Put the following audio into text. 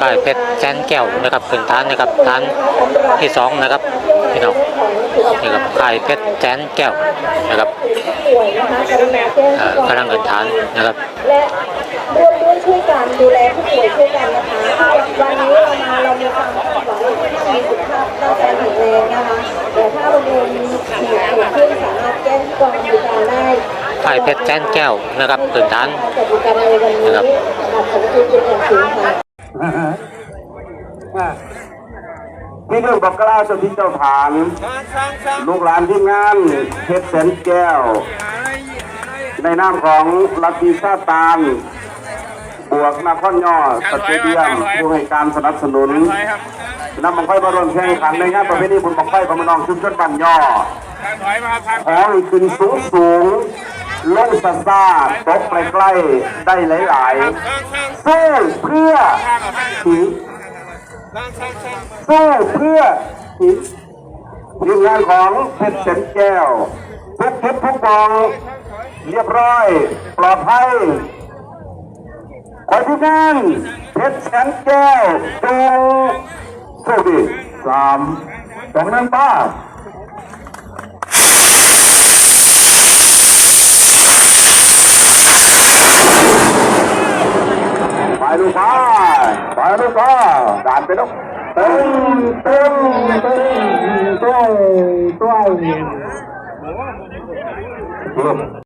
ค่ายเพชรแสนแก้วนะครับขึ้นฐานนะครับฐานที่สองนะครับพี่น้องนี่ครับค่ายเพชรแสนแก้วนะครับป่วยนะคะกรุณาแจ้งเอ่อกำลังขึ้นฐานนะครับและร่วมด้วยช่วยกันดูแลผู้ป่วยช่วยกันนะคะวันนี้เรามาเรามีความคาดหวังที่ต้องมีสุขภาพร่างกายแข็งแรงนะคะแต่ถ้าโรงเรียนมีเหตุเกิดขึ้นสามารถแจ้งกองบริการได้ค่ายเพชรแสนแก้วนะครับขึ้นฐานจัดกิจกรรมในวันนี้นะครับ พี่น้องบอกกล่าวสถิเจ้าฐาน ลูกหลานที่งานเพชรแสนแก้ว ในนามของลัทธิซาตานบวกนครย่อสเตเดียมผู้ให้การสนับสนุนนำบังไฟมาร่วมแข่งขันในงานประเพณีบุญบังไฟพระมนองชุมชนบ้านย่อถอยมาครับขอให้ขึ้นสูงสูง ลงซาซาตกใกล้ๆได้หลายๆสู้เพื่อผีสู้เพื่อผีทีมงานของเพชรเสนแก้วทุกทิศทุกกองเรียบร้อย ปลอดภัยขอทีมงานเพชรแสนแก้วจงโชคดีสามสองนั้นป้า ลูกไปไปลูกฟ้าด่านไปลูกตึ้งตึ้งตึ้งตึ้งตึ้ง